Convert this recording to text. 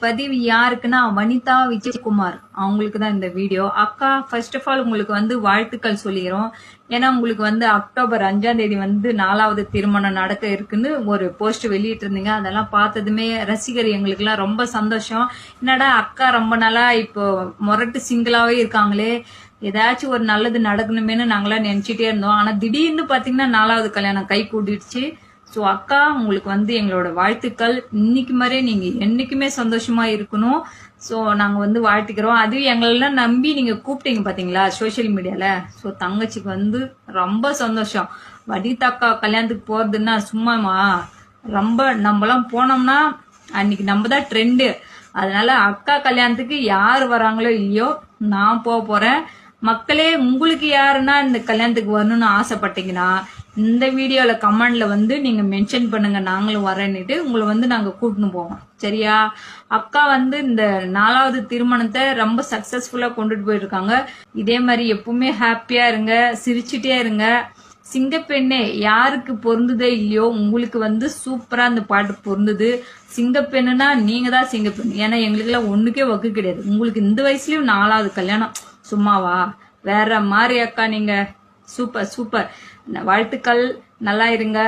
பதிவு யாருக்குன்னா வனிதா விஜயகுமார். அவங்களுக்கு தான் இந்த வீடியோ. அக்கா ஃபர்ஸ்ட் ஆஃப் ஆல் உங்களுக்கு வந்து வாழ்த்துக்கள் சொல்லிக்கிறோம் ஏன்னா உங்களுக்கு வந்து அக்டோபர் அஞ்சாம் தேதி வந்து நாலாவது திருமணம் நடக்க இருக்குன்னு ஒரு போஸ்ட் வெளியிட்டு இருந்தீங்க அதெல்லாம் பார்த்ததுமே ரசிகர் எங்களுக்குலாம் ரொம்ப சந்தோஷம். என்னடா அக்கா ரொம்ப நாளா இப்போ முரட்டு சிங்கிளாவே இருக்காங்களே. ஏதாச்சும் ஒரு நல்லது நடக்கணுமேனு நாங்களாம் நினைச்சிட்டே இருந்தோம். ஆனா திடீர்னு பாத்தீங்கன்னா நாலாவது கல்யாணம் கை கூட்டிடுச்சு ஸோ அக்கா உங்களுக்கு வந்து எங்களோட வாழ்த்துக்கள். இன்னைக்கு மாதிரியே நீங்க என்னைக்குமே சந்தோஷமா இருக்கணும். ஸோ நாங்க வந்து வாழ்த்துக்கிறோம். அதுவும் எங்களெல்லாம் நம்பி நீங்க கூப்பிட்டீங்க பாத்தீங்களா சோஷியல் மீடியால ஸோ தங்கச்சிக்கு வந்து ரொம்ப சந்தோஷம். வடிதாக்கா கல்யாணத்துக்கு போறதுன்னா சும்மாமா ரொம்ப நம்மலாம் போனோம்னா அன்னைக்கு நம்ம தான் ட்ரெண்டு அதனால அக்கா கல்யாணத்துக்கு யார் வராங்களோ இல்லையோ நான் போக போறேன். மக்களே உங்களுக்கு யாருன்னா இந்த கல்யாணத்துக்கு வரணும்னு ஆசைப்பட்டீங்கன்னா இந்த வீடியோல கமெண்ட்ல வந்து நீங்க மென்ஷன் பண்ணுங்க. நாங்களும் வரேன்னுட்டு உங்களை வந்து நாங்க கூட்டின்னு போவோம். சரியா? அக்கா வந்து இந்த நாலாவது திருமணத்தை ரொம்ப சக்சஸ்ஃபுல்லா கொண்டுட்டு போயிருக்காங்க. இதே மாதிரி எப்பவுமே ஹாப்பியா இருங்க சிரிச்சுட்டே இருங்க. சிங்கப்பெண்ணே யாருக்கு பொருந்துதோ இல்லையோ உங்களுக்கு வந்து சூப்பரா அந்த பாட்டு பொருந்துது. சிங்கப்பெண்ணுனா நீங்க தான் சிங்கப்பெண் ஏன்னா எங்களுக்கெல்லாம் ஒண்ணுக்கே வக்கு கிடையாது. உங்களுக்கு இந்த வயசுலயும் நாலாவது கல்யாணம். சும்மாவா? வேற மாதிரி அக்கா நீங்க. Super super. வாழ்த்துக்கள். நல்லா இருங்க.